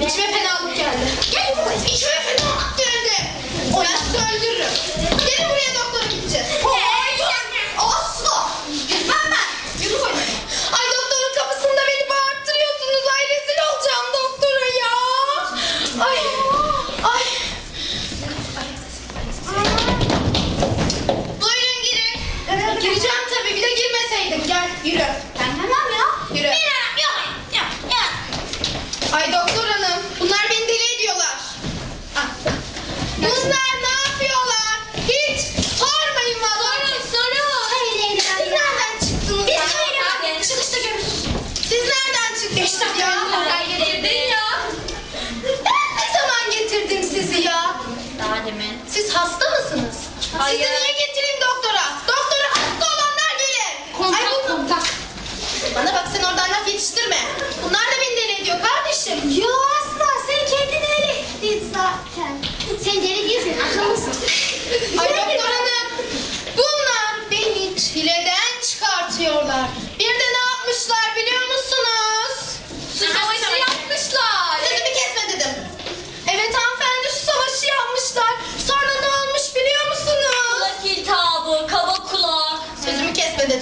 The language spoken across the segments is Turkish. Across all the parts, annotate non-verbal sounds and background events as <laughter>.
İçime fenalık geldi. Gel buraya. İçime fenalık geldi. O yaşta Beş dakika ya, hemen getirdin ya. Ben ne zaman getirdim sizi ya? Daha demin. Siz hasta mısınız? Hayır. Sizi niye getireyim de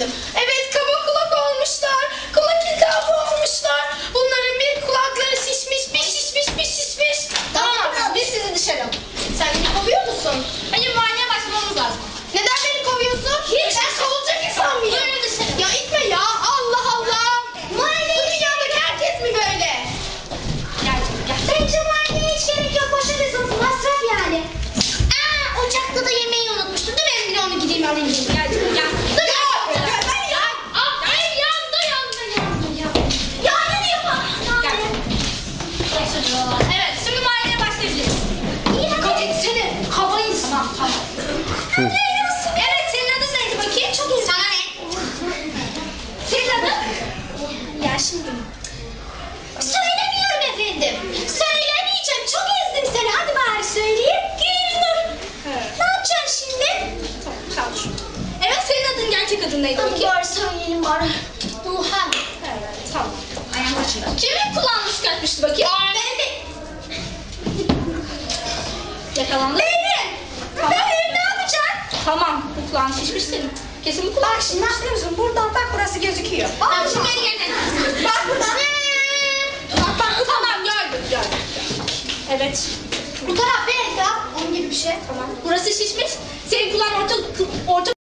them. yaşındaydım tamam, ki? Bari söyleyelim bari. Duhan. Evet, tamam. Ayağım kaçında. Kimin kulağını çıkartmıştı bakayım? Aa, benim. <laughs> Yakalandı. Benim. Tamam. Benim ne yapacaksın? Tamam. Bu kulağın şişmiş senin. Kesin bu kulağın şişmiş. Bak şimdi musun? Buradan bak burası gözüküyor. Bak tamam, şimdi beni yerden. Bak buradan. bak bak. Tamam gördüm gördüm. Evet. Bu taraf benim ya. Onun gibi bir şey. Tamam. Burası şişmiş. Senin kulağın orta, orta